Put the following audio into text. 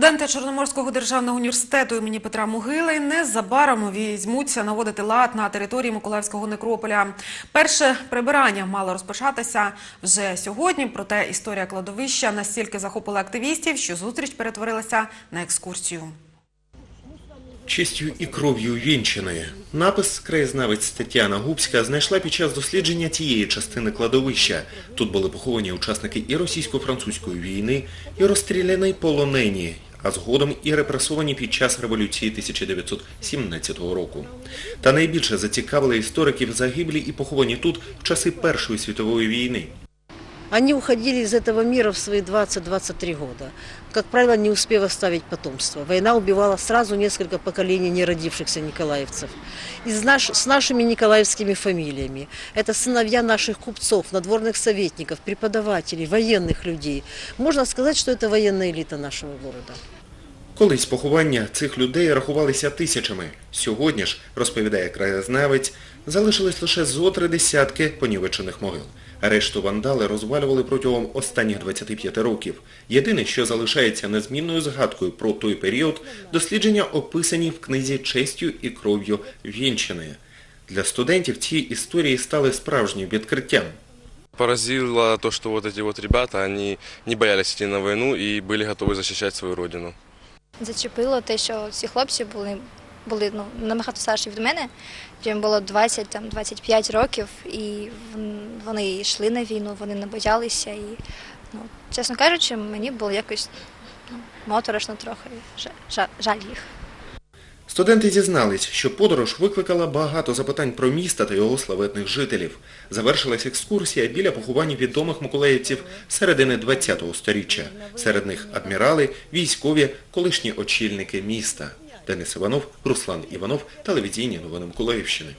Студенти Чорноморського державного університету імені Петра Могили незабаром візьмуться наводити лад на території Миколаївського некрополя. Перше прибирання мало розпочатися вже сьогодні, проте історія кладовища настільки захопила активістів, що зустріч перетворилася на екскурсію. Чистю і кров'ю вінченої. Напис краєзнавець Тетяна Губська знайшла під час дослідження тієї частини кладовища. Тут були поховані учасники і російсько-французької війни, і розстріляні полонені, а згодом і репресовані під час революції 1917 року. Та найбільше зацікавили істориків загиблі і поховані тут в часи Першої світової війни. Они уходили из этого мира в свои 20-23 года, как правило, не успев оставить потомство. Война убивала сразу несколько поколений неродившихся николаевцев. Из наш, с нашими николаевскими фамилиями. Это сыновья наших купцов, надворных советников, преподавателей, военных людей. Можно сказать, что это военная элита нашего города. Колись поховання цих людей рахувалися тисячами. Сьогодні ж, розповідає краєзнавець, залишились лише зо три десятки понівечених могил. Решту вандали розвалювали протягом останніх 25 років. Єдине, що залишається незмінною згадкою про той період, дослідження описані в книзі «Честю і кров'ю Вінчини». Для студентів ці історії стали справжнім відкриттям. Поразило то, что вот эти вот ребята, они не боялись идти на войну и были готовы защищать свою родину. Зачепило те, що ці хлопці були, були ну, набагато старші від мене. Їм було 20, там, 25 років, і вони йшли на війну, вони не боялися. І, ну, чесно кажучи, мені було якось ну, моторошно трохи, жаль їх. Студенти зізнались, що подорож викликала багато запитань про міста та його славетних жителів. Завершилась екскурсія біля поховань відомих миколаївців середини ХХ століття. Серед них адмірали, військові, колишні очільники міста. Денис Іванов, Руслан Іванов, телевізійні новини Миколаївщини.